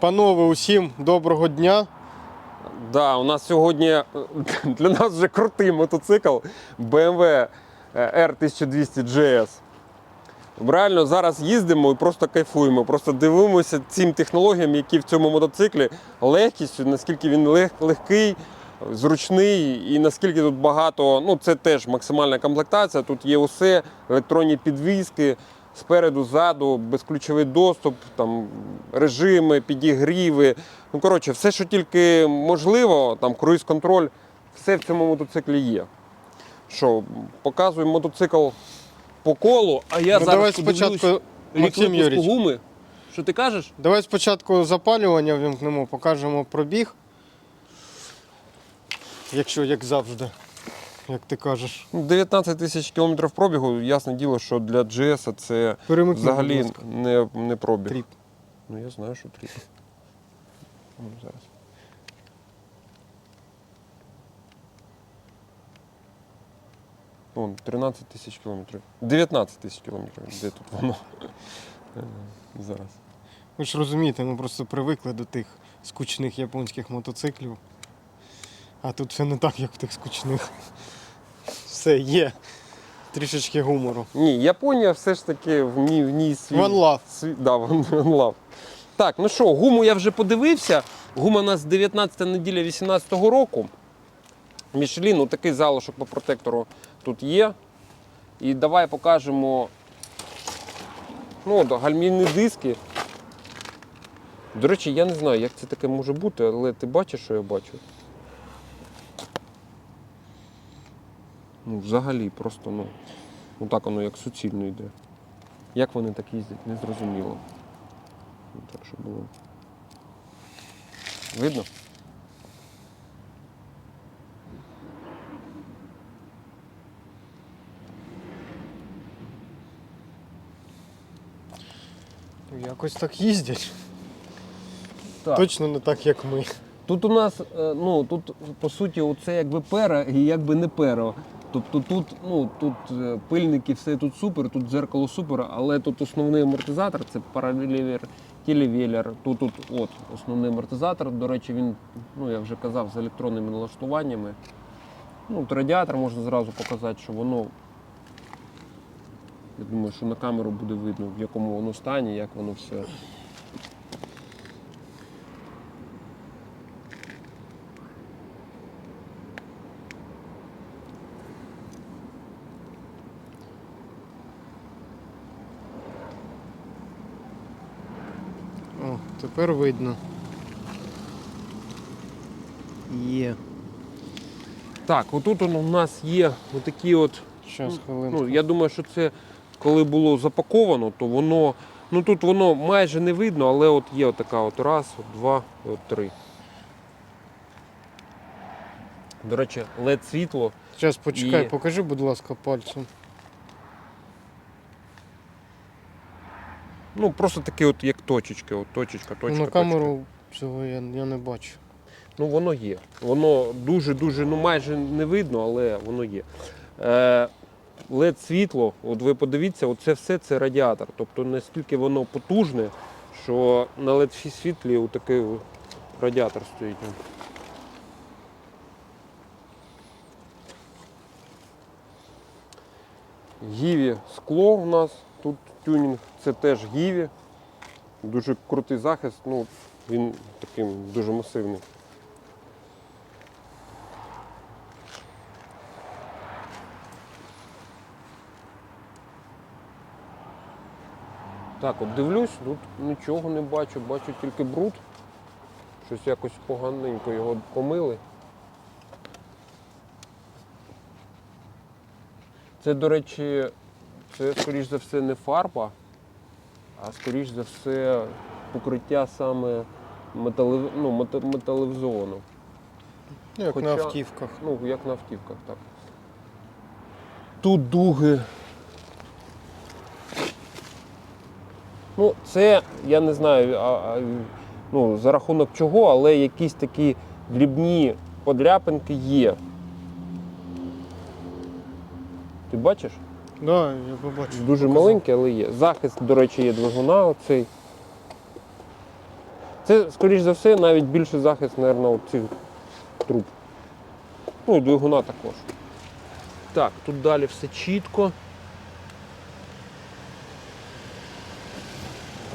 Панове, усім доброго дня. Да, у нас сьогодні е, для нас вже крутий мотоцикл BMW R1200 GS. Реально зараз їздимо і просто кайфуємо, просто дивимося цим технологіям, які в цьому мотоциклі, легкістю, наскільки він лег, легкий, зручний і наскільки тут багато. Ну, це теж максимальна комплектація. Тут є усе, електронні підвіски, спереду, ззаду, безключовий доступ, там, режими, підігріви. Ну, коротше, все, що тільки можливо, там круїз-контроль, все в цьому мотоциклі є. Що, показуємо мотоцикл по колу, а я ну, зараз давай подивлюсь спочатку, рік Максим випуску Юрійович, гуми. Що ти кажеш? давай спочатку запалювання вімкнемо, покажемо пробіг. Якщо як завжди, як ти кажеш. Ну, 19 тисяч кілометрів пробігу, ясне діло, що для GS це Перемикни, будь взагалі ласка. не, не пробіг. Тріп. Ну я знаю, що тріп. Ну, зараз. Вон, 13 тисяч кілометрів. 19 тисяч кілометрів. Де тут воно? Е, Зараз. Ви ж розумієте, ми просто привикли до тих скучних японських мотоциклів. А тут все не так, як в тих скучних. Все є. Трішечки гумору. Ні, Японія все ж таки в ній, в ній свій. One love. свій да, one, one love. Так, ну що, гуму я вже подивився. Гума у нас 19 неділя 18-го року. Мішлін, ну такий залишок по протектору тут є. І давай покажемо ну, от, гальмівні диски. До речі, я не знаю, як це таке може бути, але ти бачиш, що я бачу? Ну, взагалі, просто, ну, ну так воно як суцільно йде. Як вони так їздять, не зрозуміло. Ну, так, щоб було. Видно? Якось так їздять. Так. Точно не так, як ми. Тут у нас, е, ну тут по суті, оце якби пера і якби не пера. Тобто тут, ну тут е, пильники, все тут супер, тут дзеркало супер, але тут основний амортизатор це паралелер, телевелер. Тут, тут от основний амортизатор. До речі, він, ну я вже казав, з електронними налаштуваннями. Ну, от радіатор можна зразу показати, що воно. Я думаю, що на камеру буде видно, в якому воно стані, як воно все. О, тепер видно. Є. Так, отут у нас є отакі от Щас, хвилинку. Ну, я думаю, що це коли було запаковано, то воно. Ну тут воно майже не видно, але от є така от раз, от два, от три. До речі, led світло. Зараз почекай, І- покажи, будь ласка, пальцем. Ну просто такі, от як точечки, от точечка, точка. На точка. камеру цього я, я не бачу. Ну воно є. Воно дуже-дуже, ну майже не видно, але воно є. Е, led світло, от ви подивіться, оце все це радіатор. Тобто наскільки воно потужне, що на LED світлі такий радіатор стоїть. Гіві скло у нас тут тюнінг, це теж гіві. Дуже крутий захист, ну він такий дуже масивний. Так, от дивлюсь, тут нічого не бачу, бачу тільки бруд. Щось якось поганенько його помили. Це, до речі, це, скоріш за все, не фарба, а скоріш за все покриття саме металев... ну, мета- Ну, як Хоча- на автівках. Ну, як на автівках, так. Тут дуги. Ну, це, я не знаю, а, а, ну, за рахунок чого, але якісь такі дрібні подряпинки є. Ти бачиш? Да, я побачив. Дуже показав. маленький, але є. Захист, до речі, є двигуна оцей. Це, скоріш за все, навіть більший захист, мабуть, цих труб. Ну і двигуна також. Так, тут далі все чітко.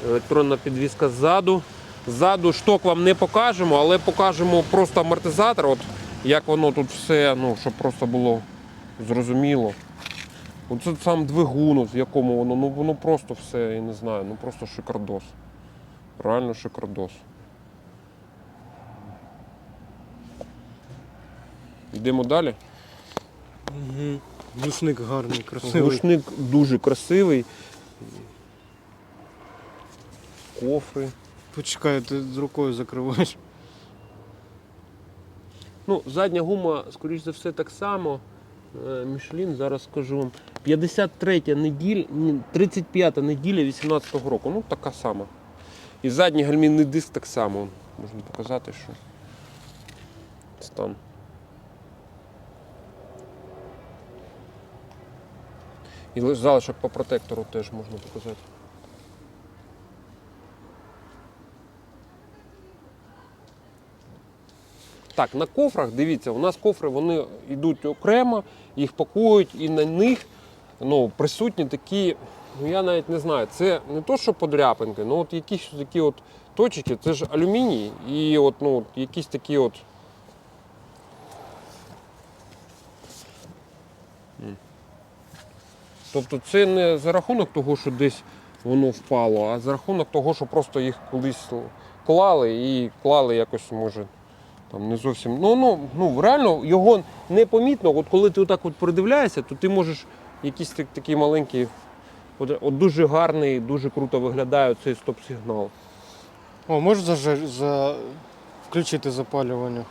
Електронна підвізка ззаду. Ззаду шток вам не покажемо, але покажемо просто амортизатор, от як воно тут все, ну, щоб просто було зрозуміло. Оце сам двигун, в якому воно, ну воно просто все, я не знаю, ну просто шикардос. Реально шикардос. Йдемо далі. Угу. Глушник гарний, красивий. Глушник дуже красивий. Кофри. Почекай, ти з рукою закриваєш. Ну, задня гума, скоріш за все, так само. Е, Мішлін, зараз скажу вам. 53 неділя, ні, 35 неділя 18-го року. Ну, така сама. І задній гальмінний диск так само. Можна показати, що стан. І залишок по протектору теж можна показати. Так, на кофрах, дивіться, у нас кофри вони йдуть окремо, їх пакують і на них ну, присутні такі, ну я навіть не знаю, це не то, що подряпинки, ну от якісь такі от точки, це ж алюміній і от, ну, якісь такі от. Тобто це не за рахунок того, що десь воно впало, а за рахунок того, що просто їх колись клали і клали якось може. Там не зовсім. Ну, ну, ну реально його непомітно. От коли ти отак от придивляєшся, то ти можеш якийсь так- такий маленький, от, от дуже гарний, дуже круто виглядає цей стоп-сигнал. О, можеш зажар... за... включити запалювання?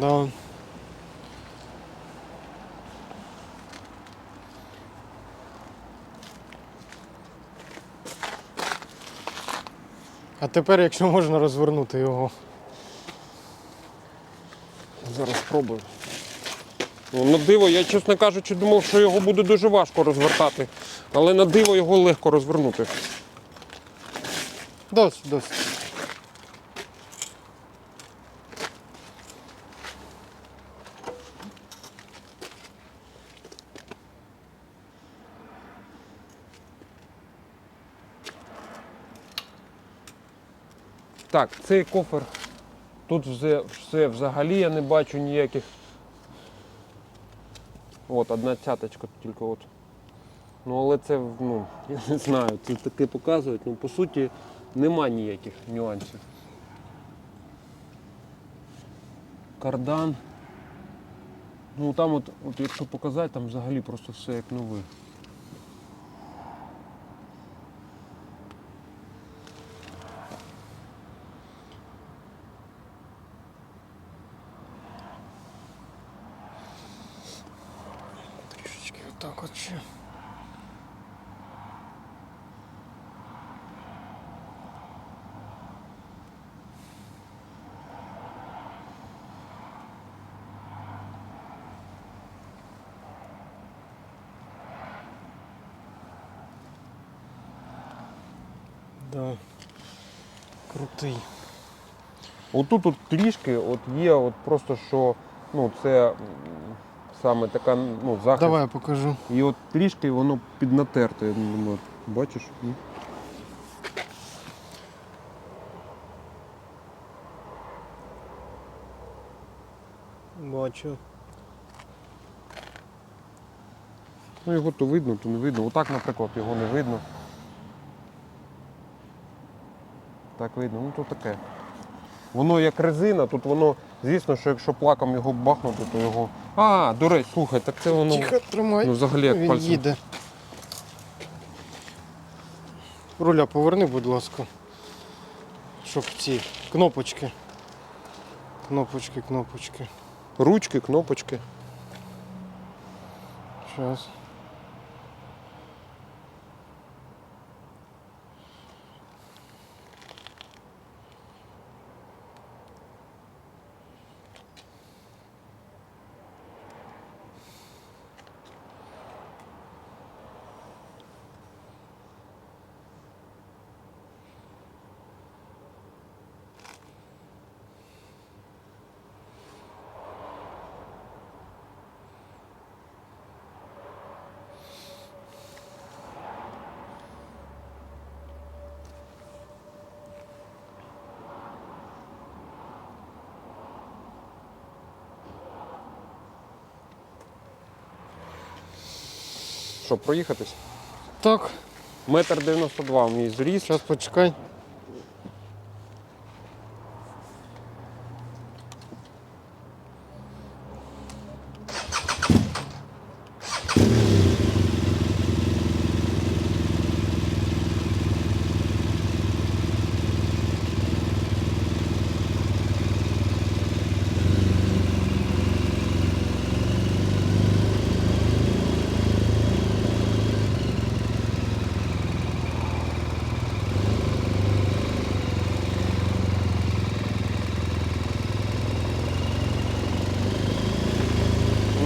Да. А тепер, якщо можна розвернути його. Зараз спробую. Ну, на диво, я, чесно кажучи, думав, що його буде дуже важко розвертати, але на диво його легко розвернути. Досить, досить. Так, цей кофер. Тут все, все взагалі я не бачу ніяких. От, одна цяточка тільки от. Ну, але це, ну, я не знаю, це таке показують. Ну, по суті, нема ніяких нюансів. Кардан. Ну там от, от якщо показати, там взагалі просто все як нове. Трішечки отак от ще. Да. Крутий. Отут от трішки от є, от просто що ну, це саме така ну, захист. Давай я покажу. І от трішки воно піднатерте. я думаю, Бачиш? Ні? Бачу. Ну його то видно, то не видно. Отак, наприклад, його не видно. Так видно, ну то таке. Воно як резина, тут воно, звісно, що якщо плаком його бахнути, то його. А, до речі, слухай, так це воно. Тихо, тримай. Ну, взагалі як Він пальцем. їде. Руля поверни, будь ласка. Щоб ці кнопочки. Кнопочки, кнопочки. Ручки, кнопочки. Зараз. Що, проїхатись? Так, Метр 92 мій зріс. зараз почекай.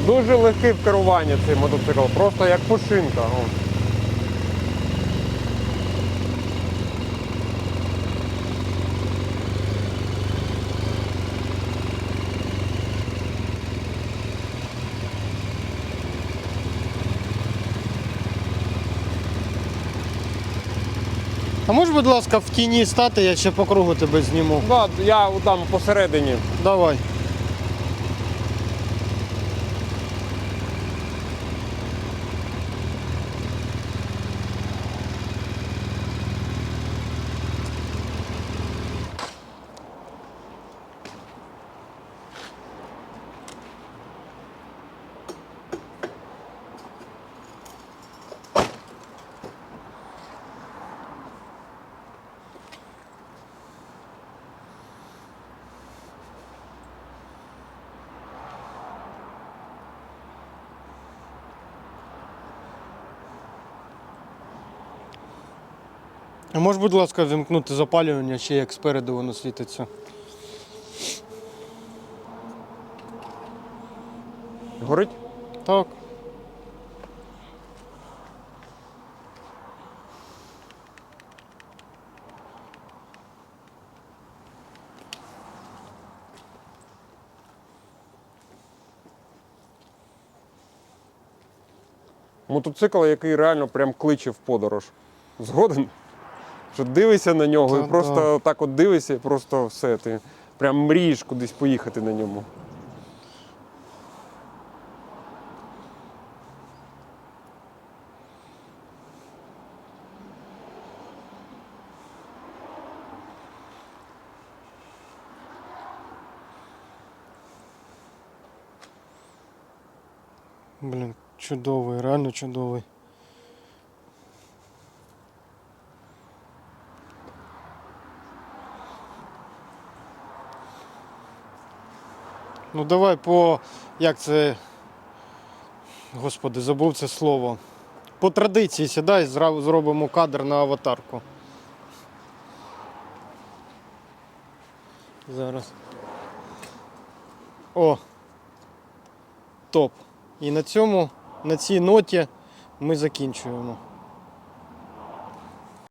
Дуже легкий в керуванні цей мотоцикл, просто як пушинка. А можеш, будь ласка, в тіні стати, я ще по кругу тебе зніму. Да, я там посередині. Давай. А можеш, будь ласка, вимкнути запалювання, ще як спереду воно світиться. Горить? Так. Мотоцикл, який реально прям кличе в подорож. Згоден? Що дивишся на нього Та і просто да. так от дивишся, і просто все. Ти прям мрієш кудись поїхати на ньому. Блін, чудовий, реально чудовий. Ну давай по. Як це. Господи, забув це слово. По традиції сідай, зробимо кадр на аватарку. Зараз. О! Топ. І на цьому, на цій ноті ми закінчуємо.